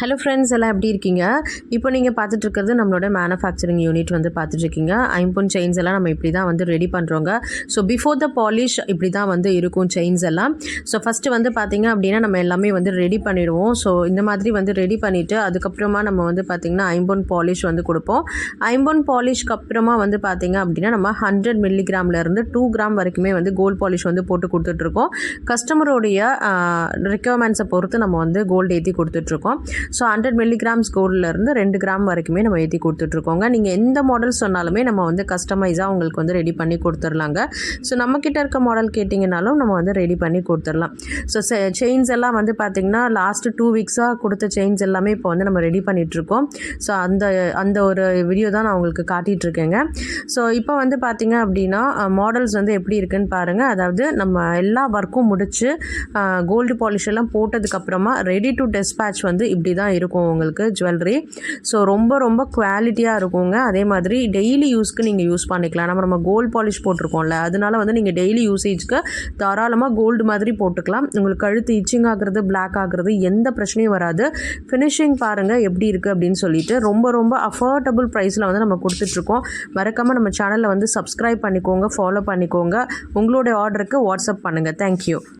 Hello friends எல்லாம் எப்படி இருக்கீங்க? இப்போ நீங்கள் பார்த்துட்டு இருக்கிறது நம்மளோட மேனுஃபேக்சரிங் யூனிட் வந்து பார்த்துட்ருக்கீங்க ஐம்பொன் செயின்ஸ் எல்லாம் நம்ம இப்படி தான் வந்து ரெடி பண்ணுறோங்க ஸோ பிஃபோர் த பாலிஷ் இப்படி தான் வந்து இருக்கும் செயின்ஸ் எல்லாம். ஸோ ஃபஸ்ட்டு வந்து பார்த்திங்க அப்படின்னா நம்ம எல்லாமே வந்து ரெடி பண்ணிடுவோம். ஸோ இந்த மாதிரி வந்து ரெடி பண்ணிவிட்டு அதுக்கப்புறமா நம்ம வந்து பார்த்திங்கன்னா ஐம்பொன் பாலிஷ் வந்து கொடுப்போம். ஐம்பொன் பாலிஷ்க்கு அப்புறமா வந்து பார்த்திங்க அப்படின்னா நம்ம ஹண்ட்ரட் மில்லிகிராம்லேருந்து டூ கிராம் வரைக்குமே வந்து கோல்ட் பாலிஷ் வந்து போட்டு கொடுத்துட்ருக்கோம் கஸ்டமருடைய ரெக்குவயர்மெண்ட்ஸை பொறுத்து நம்ம வந்து கோல்டு ஏற்றி கொடுத்துட்ருக்கோம் ஸோ ஹண்ட்ரட் மில்லிகிராம்ஸ் கோல்ட்லேருந்து ரெண்டு கிராம் வரைக்குமே நம்ம ஏற்றி கொடுத்துட்ருக்கோங்க. நீங்கள் எந்த மாடல் சொன்னாலுமே நம்ம வந்து கஸ்டமைஸாக உங்களுக்கு வந்து ரெடி பண்ணி கொடுத்துர்லாங்க. ஸோ நம்மக்கிட்ட இருக்க மாடல் கேட்டிங்கனாலும் நம்ம வந்து ரெடி பண்ணி கொடுத்துடலாம் ஸோ செயின்ஸ் எல்லாம் வந்து பார்த்திங்கன்னா லாஸ்ட்டு டூ வீக்ஸாக கொடுத்த செயின்ஸ் எல்லாமே இப்போ வந்து நம்ம ரெடி பண்ணிகிட்ருக்கோம் ஸோ அந்த அந்த ஒரு வீடியோ தான் நான் உங்களுக்கு காட்டிகிட்ருக்கேங்க ஸோ இப்போ வந்து பார்த்திங்க அப்படின்னா மாடல்ஸ் வந்து எப்படி இருக்குன்னு பாருங்கள் அதாவது நம்ம எல்லா ஒர்க்கும் முடித்து கோல்டு பாலிஷ் எல்லாம் போட்டதுக்கப்புறமா ரெடி டு டெஸ்பேட்ச் வந்து இப்படி தான் இருக்கும் உங்களுக்கு ஜுவல்லரி ஸோ ரொம்ப ரொம்ப குவாலிட்டியாக இருக்குங்க. அதே மாதிரி டெய்லி யூஸ்க்கு நீங்கள் யூஸ் பண்ணிக்கலாம். நம்ம நம்ம கோல்டு பாலிஷ் போட்டிருக்கோம்ல அதனால வந்து நீங்கள் டெய்லி யூசேஜ்க்கு தாராளமாக கோல்டு மாதிரி போட்டுக்கலாம். உங்களுக்கு கழுத்து இச்சிங் ஆகிறது பிளாக் ஆகுறது எந்த பிரச்சனையும் வராது. ஃபினிஷிங் பாருங்கள் எப்படி இருக்குது அப்படின்னு சொல்லிட்டு ரொம்ப ரொம்ப அஃபோர்டபுள் ப்ரைஸில் வந்து நம்ம கொடுத்துட்ருக்கோம். மறக்காமல் நம்ம சேனலில் வந்து சப்ஸ்கிரைப் பண்ணிக்கோங்க ஃபாலோ பண்ணிக்கோங்க. உங்களுடைய ஆர்டருக்கு வாட்ஸ்அப் பண்ணுங்கள் தேங்க்யூ